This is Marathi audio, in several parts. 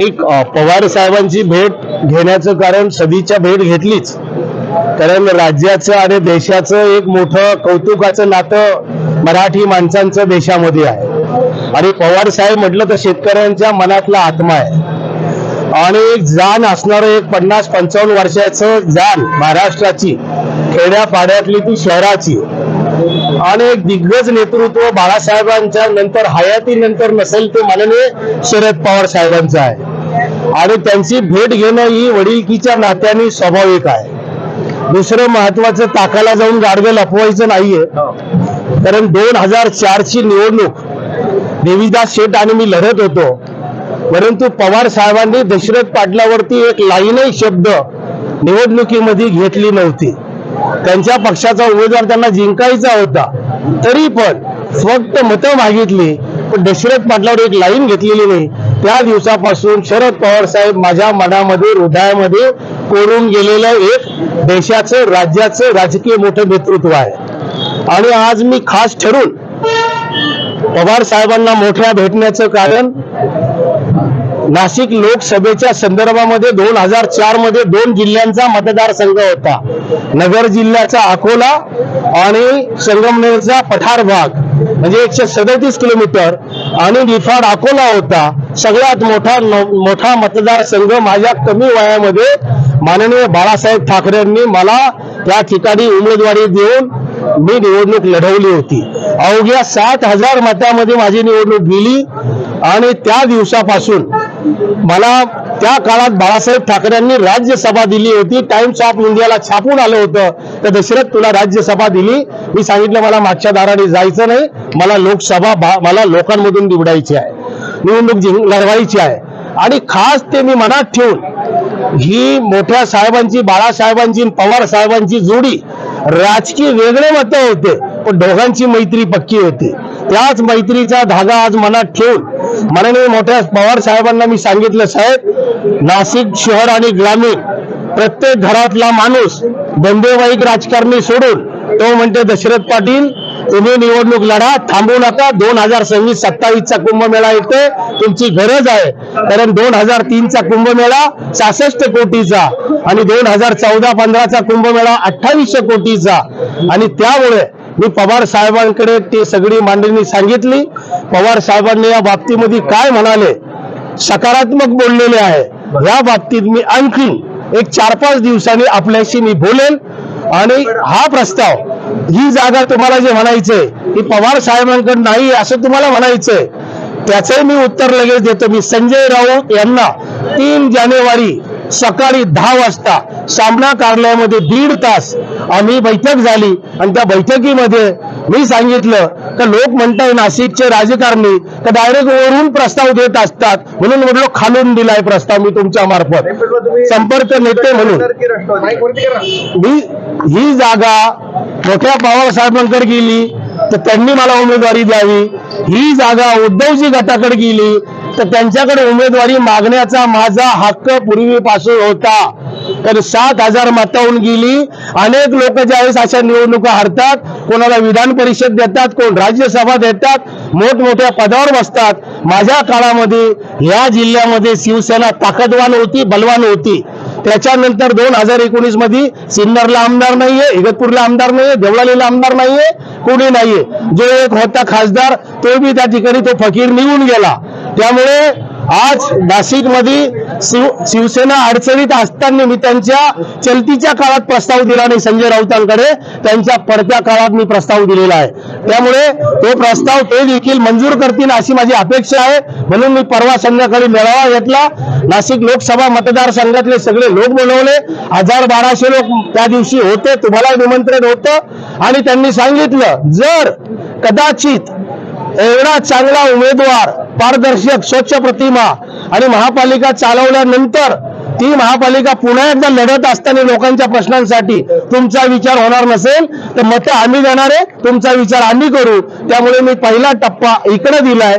एक पवार साहेबांची भेट घेण्याचं कारण सदीच्या भेट घेतलीच. कारण राज्याचं आणि देशाचं एक मोठं कौतुकाचं नातं मराठी माणसांचं देशामध्ये आहे. आणि पवार साहेब म्हटलं तर शेतकऱ्यांच्या मनातला आत्मा आहे. आणि एक जाण असणारं एक पन्नास पंचावन्न वर्षाचं जाण महाराष्ट्राची खेड्यापाड्यातली ती शहराची आणि एक दिग्गज नेतृत्व बाळासाहेबांच्या नंतर हयातीनंतर नसेल ते माननीय शरद पवार साहेबांचं आहे. आणि त्यांची भेट घेणं ही वडिलकीच्या नात्याने स्वाभाविक आहे. दुसरं महत्वाचं ताकाला जाऊन गाडवे लपवायचं नाहीये. कारण दोन हजार चारची निवडणूक देवीदास शेठ आणि मी लढत होतो. परंतु पवार साहेबांनी दशरथ पाटलावरती एक लाईनही शब्द निवडणुकीमध्ये घेतली नव्हती. त्यांच्या पक्षाचा उमेदवार त्यांना जिंकायचा होता तरी पण फक्त मतं मागितली पण दशरथ पाटलावर एक लाईन घेतलेली नाही. त्या दिवसापासून शरद पवार साहेब माझ्या मनामध्ये हृदयामध्ये कोरून गेलेलं एक देशाचं राज्याचं राजकीय मोठं नेतृत्व आहे. आणि आज मी खास ठरून पवार साहेबांना मोठ्या भेटण्याचं कारण नाशिक लोकसभेच्या संदर्भामध्ये दोन हजार चारमध्ये दोन जिल्ह्यांचा मतदारसंघ होता. नगर जिल्ह्याचा अकोला आणि संगमनेरचा पठार भाग. म्हणजे एकशे सदतीस किलोमीटर आणि निफाड अकोला होता. सगळ्यात मोठा मोठा मतदारसंघ माझ्या कमी वयामध्ये माननीय बाळासाहेब ठाकरेंनी मला त्या ठिकाणी उमेदवारी देऊन मी निवडणूक लढवली होती. अवघ्या सात हजार मतामध्ये माझी निवडणूक गेली आणि त्या दिवसापासून मला त्या काळात बाळासाहेब ठाकरेंनी राज्यसभा दिली होती. टाइम्स ऑफ इंडियाला छापून आलं होतं. तर दशरथ तुला राज्यसभा दिली. मी सांगितलं मला मागच्या दाराने जायचं नाही. मला लोकसभा मला लोकांमधून निवडायची आहे. निवडणूक जिंक लढवायची आहे. आणि खास ते मी मनात ठेवून ही मोठ्या साहेबांची बाळासाहेबांची पवार साहेबांची जोडी राजकीय वेगळे मतं होते. पण दोघांची मैत्री पक्की होती. त्याच मैत्रीचा धागा आज मनात ठेवून माननीय मोठ्या पवार साहेबांना मी सांगितलं साहेब नाशिक शहर आणि ग्रामीण प्रत्येक घरातला माणूस धंदेवाईक राजकारणी सोडून तो म्हणते दशरथ पाटील तुम्ही निवडणूक लढा थांबू नका. दोन हजार सव्वीस सत्तावीसचा कुंभमेळा येते तुमची गरज आहे. कारण दोन हजार तीनचा कुंभमेळा सहासष्ट कोटीचा आणि दोन हजार चौदा पंधराचा कुंभमेळा अठ्ठावीसशे कोटीचा आणि त्यामुळे मी पवार साहेबांकडे ती सगळी मांडणी सांगितली. पवार साहेबांनी या बाबतीमध्ये काय म्हणाले? सकारात्मक बोललेले आहे. या बाबतीत मी आणखी एक चार पाच दिवसांनी आपल्याशी मी बोलेल. आणि हा प्रस्ताव ही जागा तुम्हाला जे म्हणायचंय ही पवार साहेबांकडे नाही असं तुम्हाला म्हणायचंय त्याचंही मी उत्तर लगेच देतो. मी संजय राऊत यांना तीन जानेवारी सकाळी दहा वाजता सामना कार्यालयामध्ये दीड तास आम्ही बैठक झाली. आणि त्या बैठकीमध्ये मी सांगितलं का लोक म्हणताय नाशिकचे राजकारणी तर डायरेक्ट वरून प्रस्ताव देत असतात. म्हणून म्हटलं खालून दिलाय प्रस्ताव मी तुमच्या मार्फत. संपर्क नेते म्हणून. मी ही जागा मोठ्या पवारसाहेबांकड गेली तर त्यांनी मला उमेदवारी द्यावी. ही जागा उद्धवजी गटाकडे गेली तर त्यांच्याकडे उमेदवारी मागण्याचा माझा हक्क पूर्वीपासून होता. तर सात हजार मतावून गेली. अनेक लोक ज्यावेळेस अशा निवडणुका हरतात कोणाला विधान परिषद देतात कोण राज्यसभा देतात मोठमोठ्या पदावर बसतात. माझ्या काळामध्ये या जिल्ह्यामध्ये शिवसेना ताकदवान होती बलवान होती. त्याच्यानंतर दोन हजार एकोणीसमध्ये सिन्नरला आमदार नाहीये इगतपूरला आमदार नाहीये देवळालीला आमदार नाहीये कोणी नाहीये. जो एक होता खासदार तो बी त्या ठिकाणी तो फकीर निघून गेला. त्यामुळे आज नाशिकमध्ये शिव शिवसेना अडचणीत असताना मी त्यांच्या चलतीच्या काळात प्रस्ताव दिला नाही. संजय राऊतांकडे त्यांच्या पडत्या काळात मी प्रस्ताव दिलेला आहे. त्यामुळे तो प्रस्ताव ते देखील मंजूर करतील अशी माझी अपेक्षा आहे. म्हणून मी परवा संध्याकाळी मेळावा घेतला. नाशिक लोकसभा मतदारसंघातले सगळे लोक बोलवले. हजार बाराशे लोक त्या दिवशी होते. तुम्हाला निमंत्रण होतं. आणि त्यांनी सांगितलं जर कदाचित एवढा चांगला उमेदवार पारदर्शक स्वच्छ प्रतिमा आणि महापालिका चालवल्यानंतर ती महापालिका पुन्हा एकदा लढत असताना लोकांच्या प्रश्नांसाठी तुमचा विचार होणार नसेल तर मतं आम्ही देणार आहे तुमचा विचार आम्ही करू. त्यामुळे मी पहिला टप्पा इकडे दिलाय.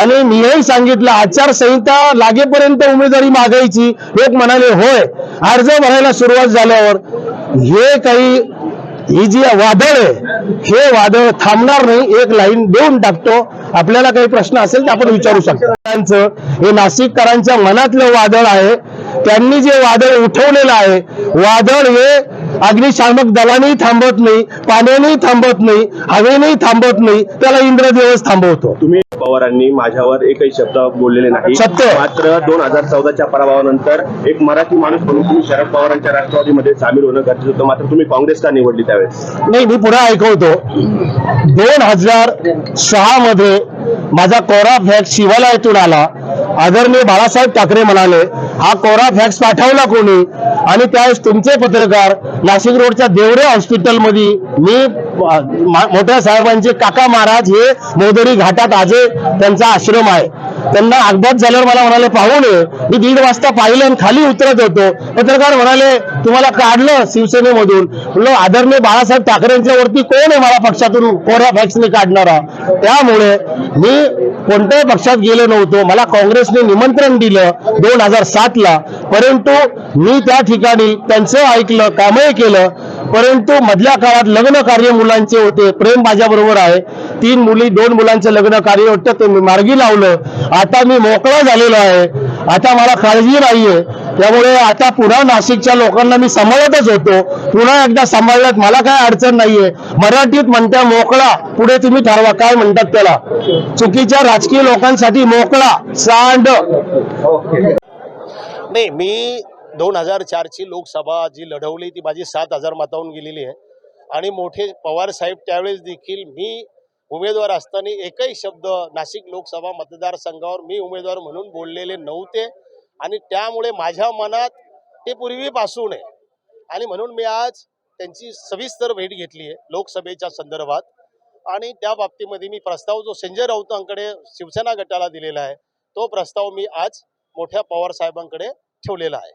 आणि मी हेही सांगितलं आचारसंहिता लागेपर्यंत उमेदवारी मागायची. लोक म्हणाले होय अर्ज भरायला सुरुवात झाल्यावर हे काही ही जी वादळ आहे हे वादळ थांबणार नाही एक लाईन देऊन टाकतो. आपल्याला काही प्रश्न असेल तर आपण विचारू शकतो. त्यांचं हे नाशिककरांच्या मनातलं वादळ आहे. त्यांनी जे वादळ उठवलेलं आहे वादळ हे अग्निशामक दलानेही थांबत नाही पाण्यानेही थांबत नाही हवेनेही थांबत नाही त्याला इंद्रदेवच थांबवतो. तुम्ही पवारांनी माझ्यावर एकही शब्द बोललेले नाही. सत्य. मात्र दोन हजार चौदाच्या पराभवानंतर एक मराठी माणूस म्हणून तुम्ही शरद पवारांच्या राष्ट्रवादीमध्ये सामील होणं गरजेचं होतं. मात्र तुम्ही काँग्रेस का निवडली त्यावेळेस. नाही मी पुन्हा ऐकवतो. दोन हजार सहा मध्ये माझा कोरा फॅक्स शिवालयातून आला. आदरणीय बाळासाहेब ठाकरे म्हणाले हा कोरा फॅक्स पाठवला कोणी? आणि त्यावेळेस तुमचे पत्रकार नाशिक रोडच्या देवरे हॉस्पिटलमध्ये मी मोठ्या साहेबांचे काका महाराज हे मोदरी घाटात आजे त्यांचा आश्रम आहे. त्यांना अपघात झाल्यावर मला म्हणाले पाहू नये मी दीड वाजता पाहिलं आणि खाली उतरत होतो. पत्रकार म्हणाले तुम्हाला काढलं शिवसेनेमधून. म्हणलं आदरणीय बाळासाहेब ठाकरेंच्या वरती कोण आहे मला पक्षातून कोऱ्या फॅक्सने काढणारा? त्यामुळे मी कोणत्याही पक्षात गेलो नव्हतो. मला काँग्रेसने निमंत्रण दिलं दोन हजार सातला. परंतु मी त्या ठिकाणी त्यांचं ऐकलं कामही केलं. परंतु मधल्या काळात लग्न कार्य मुलांचे होते. प्रेम माझ्याबरोबर आहे. तीन मुली दोन मुलांचं लग्न कार्य होतं. ते मी मार्गी लावलं. आता मी मोकळा झालेलो आहे. आता मला काळजी नाहीये. त्यामुळे आता पुन्हा नाशिकच्या लोकांना मी सांभाळतच होतो. पुन्हा एकदा सांभाळण्यात मला काय अडचण नाहीये. मराठीत म्हणत्या मोकळा पुढे तुम्ही ठरवा. काय म्हणतात त्याला? चुकीच्या राजकीय लोकांसाठी मोकळा सांड. नाही मी दोन हजार चारची लोकसभा जी लढवली ती माझी सात हजार मतावून गेलेली आहे. आणि मोठे पवार साहेब त्यावेळेस देखील मी उमेदवार असताना एकही शब्द नाशिक लोकसभा मतदारसंघावर मी उमेदवार म्हणून बोललेले नव्हते. आणि त्यामुळे माझ्या मनात ते पूर्वीपासून आहे. आणि म्हणून मी आज त्यांची सविस्तर भेट घेतली आहे लोकसभेच्या संदर्भात. आणि त्या बाबतीमध्ये मी प्रस्ताव जो संजय राऊतांकडे शिवसेना गटाला दिलेला आहे तो प्रस्ताव मी आज मोठ्या पवार साहेबांकडे ठेवलेला आहे.